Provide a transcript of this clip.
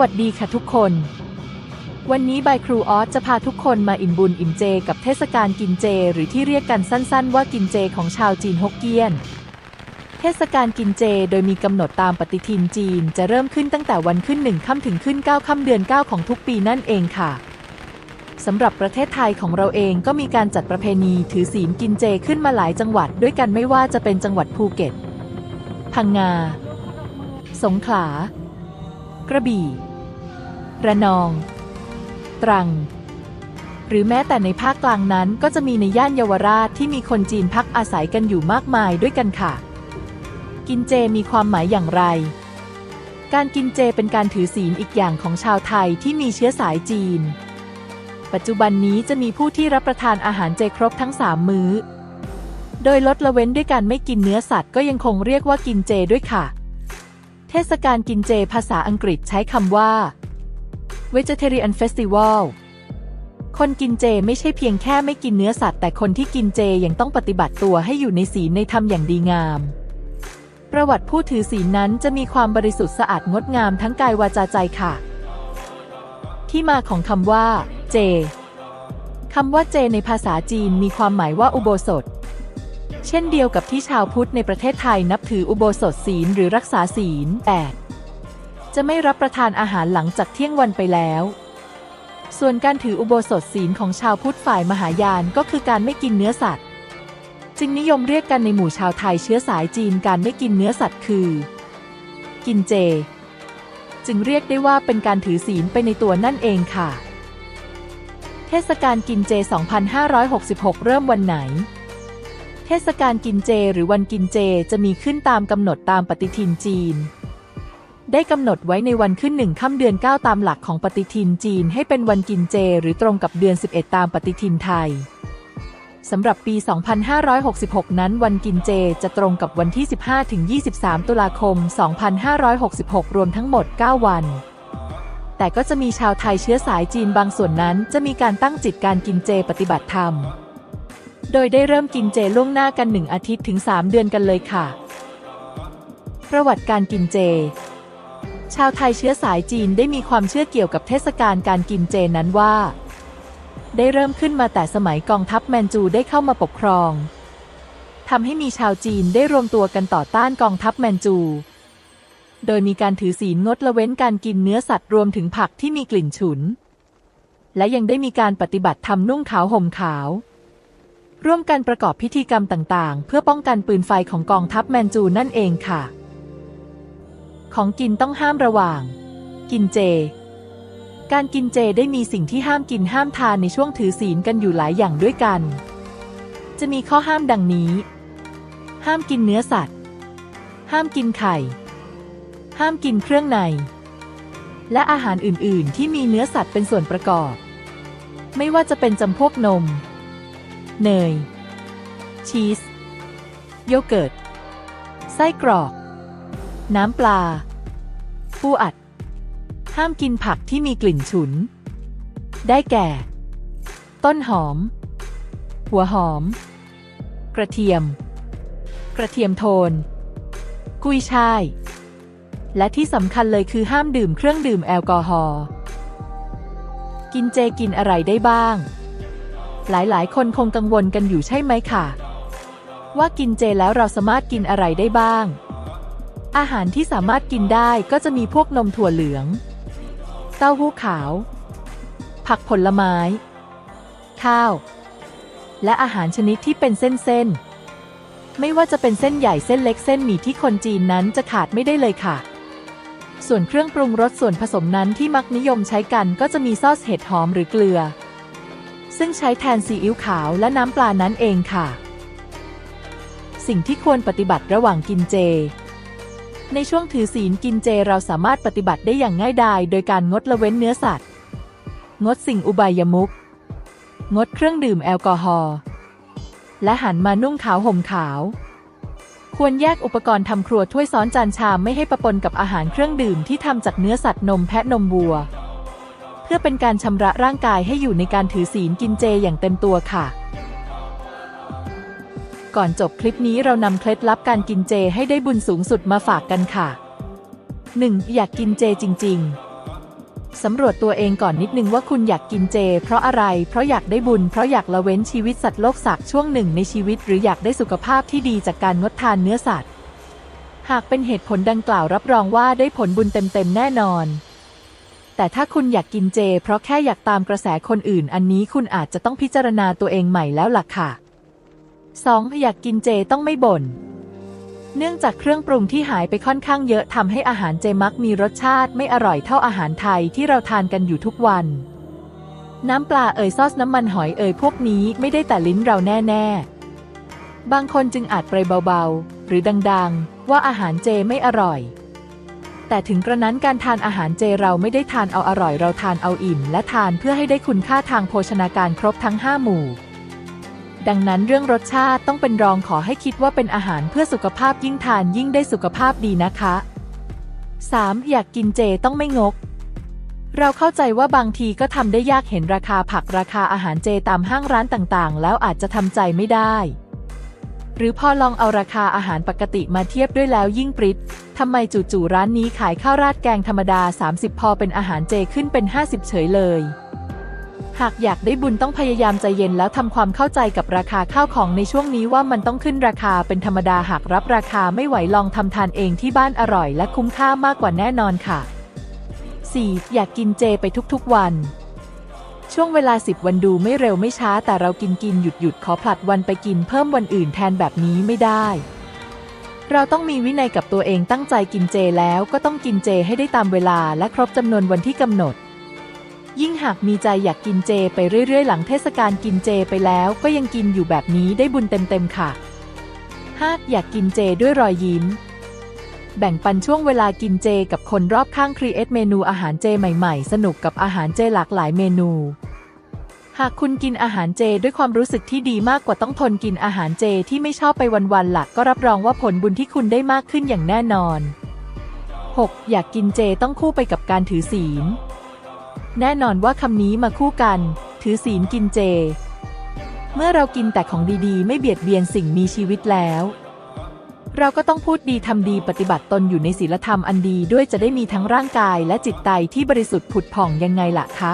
วัสดีค่ะทุกคน วันนี้บายครูออสจะพาทุกคนมาอิ่มบุญอิ่มเจกับเทศกาลกินเจ หรือที่เรียกกันสั้น ๆ ว่ากินเจของชาวจีนฮกเกี้ยน เทศกาลกินเจโดยมีกำหนดตามปฏิทินจีนจะเริ่มขึ้นตั้งแต่วันขึ้นหนึ่งค่ำถึงขึ้นเก้าค่ำเดือน9ของทุกปีนั่นเองค่ะสำหรับประเทศไทยของเราเองก็มีการจัดประเพณีถือศีลกินเจขึ้นมาหลายจังหวัด ด้วยกันไม่ว่าจะเป็นจังหวัดภูเก็ต พังงา สงขลา กระบี่ ระนอง ตรัง หรือแม้แต่ในภาคกลางนั้นก็จะมีในย่านเยาวราชที่มีคนจีนพักอาศัยกันอยู่มากมายด้วยกันค่ะ กินเจมีความหมายอย่างไร การกินเจเป็นการถือศีลอีกอย่างของชาวไทยที่มีเชื้อสายจีน ปัจจุบันนี้จะมีผู้ที่รับประทานอาหารเจครบทั้ง 3 มื้อ โดยลดละเว้นด้วยการไม่กินเนื้อสัตว์ก็ยังคงเรียกว่ากินเจด้วยค่ะ ทศกาลกินเจภาษาอังกฤษใช้คำว่า Vegetarian Festival คนกินเจไม่ใช่เพียงแค่ไม่กินเนื้อสัตว์ แต่คนที่กินเจยังต้องปฏิบัติตัวให้อยู่ในศีลในธรรมอย่างดีงาม ประวัติผู้ถือศีลนั้นจะมีความบริสุทธิ์สะอาดงดงามทั้งกายวาจาใจค่ะ ที่มาของคำว่า เจคำว่าเจในภาษาจีนมีความหมายว่าอุโบสถ เช่นเดียวกับที่ชาวพุทธในประเทศไทยนับถืออุโบสถศีลหรือรักษาศีลแต่จะไม่รับประทานอาหารหลังจากเที่ยงวันไปแล้ว ส่วนการถืออุโบสถศีลของชาวพุทธฝ่ายมหายานก็คือการไม่กินเนื้อสัตว์ จึงนิยมเรียกกันในหมู่ชาวไทยเชื้อสายจีนการไม่กินเนื้อสัตว์คือ กินเจ จึงเรียกได้ว่าเป็นการถือศีลไปในตัวนั่นเองค่ะ เทศกาลกินเจ 2566 เริ่มวันไหน เทศกาลกินเจหรือวันกินเจจะมีขึ้นตามกำหนดตามปฏิทินจีน ได้กำหนดไว้ในวันขึ้นหนึ่งค่ำเดือน 9 ตามหลักของปฏิทินจีนให้เป็นวันกินเจ หรือตรงกับเดือน 11 ตามปฏิทินไทยสำหรับปี 2566 นั้นวันกินเจจะตรงกับวันที่ 15-23 ตุลาคม 2566 รวมทั้งหมด 9 วัน แต่ก็จะมีชาวไทยเชื้อสายจีนบางส่วนนั้นจะมีการตั้งจิตการกินเจปฏิบัติธรรม โดยได้เริ่มกินเจล่วงหน้ากันหนึ่งอาทิตย์ถึง 3 เดือนกันเลยค่ะ ประวัติการกินเจ ชาวไทยเชื้อสายจีนได้มีความเชื่อเกี่ยวกับเทศกาลการกินเจนั้นว่า ได้เริ่มขึ้นมาแต่สมัยกองทัพแมนจูได้เข้ามาปกครองทำให้มีชาวจีนได้รวมตัวกันต่อต้านกองทัพแมนจู โดยมีการถือศีลงดละเว้นการกินเนื้อสัตว์รวมถึงผักที่มีกลิ่นฉุน และยังได้มีการปฏิบัติธรรมนุ่งขาวห่มขาว ร่วมกันประกอบพิธีกรรมต่างๆ เพื่อป้องกันปืนไฟของกองทัพแมนจูนั่นเองค่ะ ของกินต้องห้ามระหว่าง กินเจ การกินเจได้มีสิ่งที่ห้ามกินห้ามทานในช่วงถือศีลกันอยู่หลายอย่างด้วยกัน จะมีข้อห้ามดังนี้ ห้ามกินเนื้อสัตว์ ห้ามกินไข่ ห้ามกินเครื่องใน และอาหารอื่นๆ ที่มีเนื้อสัตว์เป็นส่วนประกอบ ไม่ว่าจะเป็นจำพวกนม เนย ชีส โยเกิร์ต ไส้กรอก น้ำปลา ปูอัด ห้ามกินผักที่มีกลิ่นฉุน ได้แก่ ต้นหอม หัวหอม กระเทียม กระเทียมโทน กุยช่าย และที่สำคัญเลยคือห้ามดื่มเครื่องดื่มแอลกอฮอล์ กินเจกินอะไรได้บ้าง หลายๆ คนคงกังวลกันอยู่ใช่ไหมค่ะ ว่ากินเจแล้วเราสามารถกินอะไรได้บ้าง อาหารที่สามารถกินได้ก็จะมีพวกนมถั่วเหลือง เต้าหู้ขาว ผักผลไม้ ข้าว และอาหารชนิดที่เป็นเส้นๆ ไม่ว่าจะเป็นเส้นใหญ่เส้นเล็กเส้นหมี่ที่คนจีนนั้นจะขาดไม่ได้เลยค่ะส่วนเครื่องปรุงรสส่วนผสมนั้นที่มักนิยมใช้กันก็จะมีซอสเห็ดหอมหรือเกลือ ซึ่งใช้แทนซีอิ๊วขาวและน้ำปลานั้นเองค่ะ สิ่งที่ควรปฏิบัติระหว่างกินเจ ในช่วงถือศีลกินเจเราสามารถปฏิบัติได้อย่างง่ายดายโดยการงดละเว้นเนื้อสัตว์ งดสิ่งอุบายมุก งดเครื่องดื่มแอลกอฮอล์และหันมานุ่งขาวห่มขาว ควรแยกอุปกรณ์ทำครัวถ้วยซ้อนจานชามไม่ให้ประปนกับอาหารเครื่องดื่มที่ทำจากเนื้อสัตว์นมแพะนมวัว เพื่อเป็นการชำระร่างกายให้อยู่ในการถือศีลกินเจอย่างเต็มตัวค่ะ ก่อนจบคลิปนี้เรานำเคล็ดลับการกินเจให้ได้บุญสูงสุดมาฝากกันค่ะ 1. อยากกินเจจริง ๆ สำรวจตัวเองก่อนนิดนึงว่าคุณอยากกินเจ เพราะอะไร เพราะอยากได้บุญ เพราะอยากละเว้นชีวิตสัตว์โลกสักช่วงหนึ่งในชีวิต หรืออยากได้สุขภาพที่ดีจากการงดทานเนื้อสัตว์ หากเป็นเหตุผลดังกล่าวรับรองว่าได้ผลบุญเต็มๆแน่นอน แต่ถ้าคุณอยากกินเจ เพราะแค่อยากตามกระแสคนอื่น อันนี้คุณอาจจะต้องพิจารณาตัวเองใหม่แล้วล่ะค่ะ 2. อยากกินเจต้องไม่บ่น เนื่องจากเครื่องปรุงที่หายไปค่อนข้างเยอะทำให้อาหารเจมักมีรสชาติไม่อร่อยเท่าอาหารไทยที่เราทานกันอยู่ทุกวัน น้ำปลาเอ่ยซอสน้ำมันหอยเอ่ยพวกนี้ไม่ได้แต่ลิ้นเราแน่ๆ บางคนจึงอาจเปรยเบาๆ หรือดังๆ ว่าอาหารเจไม่อร่อย แต่ถึงกระนั้นการทานอาหารเจเราไม่ได้ทานเอาอร่อยเราทานเอาอิ่ม และทานเพื่อให้ได้คุณค่าทางโภชนาการครบทั้ง 5 หมู่ ดังนั้นเรื่องรสชาติต้องเป็นรองขอให้คิดว่าเป็นอาหารเพื่อสุขภาพยิ่งทานยิ่งได้สุขภาพดีนะคะ 3. อยากกินเจต้องไม่งก เราเข้าใจว่าบางทีก็ทำได้ยากเห็นราคาผักราคาอาหารเจตามห้างร้านต่างๆ แล้วอาจจะทำใจไม่ได้ หรือพอลองเอาราคาอาหารปกติมาเทียบด้วยแล้วยิ่งปริ๊ดทำไมจู่ๆร้านนี้ขายข้าวราดแกงธรรมดา 30 พอเป็นอาหารเจขึ้นเป็น 50 เฉยเลย หากอยากได้บุญต้องพยายามใจเย็นแล้วทำความเข้าใจกับราคาข้าวของในช่วงนี้ว่ามันต้องขึ้นราคาเป็นธรรมดาหากรับราคาไม่ไหวลองทำทานเองที่บ้านอร่อยและคุ้มค่ามากกว่าแน่นอนค่ะ 4. อยากกินเจไปทุกๆวัน ช่วงเวลา 10 วันดูไม่เร็วไม่ช้าแต่เรากินกินหยุดหยุดขอผลัดวันไปกินเพิ่มวันอื่นแทนแบบนี้ไม่ได้ เราต้องมีวินัยกับตัวเองตั้งใจกินเจแล้วก็ต้องกินเจให้ได้ตามเวลาและครบจำนวนวันที่กำหนด ยิ่งหากมีใจอยากกินเจไปเรื่อย ๆ หลังเทศกาลกินเจไปแล้วก็ยังกินอยู่แบบนี้ได้บุญเต็มๆค่ะ 5. อยากกินเจด้วยรอยยิ้ม แบ่งปันช่วงเวลากินเจกับคนรอบข้างครีเอทเมนูอาหารเจใหม่ๆ สนุกกับอาหารเจหลากหลายเมนู หากคุณกินอาหารเจด้วยความรู้สึกที่ดีมากกว่าต้องทนกินอาหารเจที่ไม่ชอบไปวันๆหลักก็รับรองว่าผลบุญที่คุณได้มากขึ้นอย่างแน่นอน 6. อยากกินเจต้องคู่ไปกับการถือศีล แน่นอนว่าคำนี้มาคู่กัน ถือศีลกินเจ เมื่อเรากินแต่ของดีๆ ไม่เบียดเบียนสิ่งมีชีวิตแล้ว เราก็ต้องพูดดีทำดีปฏิบัติตนอยู่ในศีลธรรมอันดีด้วยจะได้มีทั้งร่างกายและจิตใจที่บริสุทธิ์ผุดผ่องยังไงล่ะคะ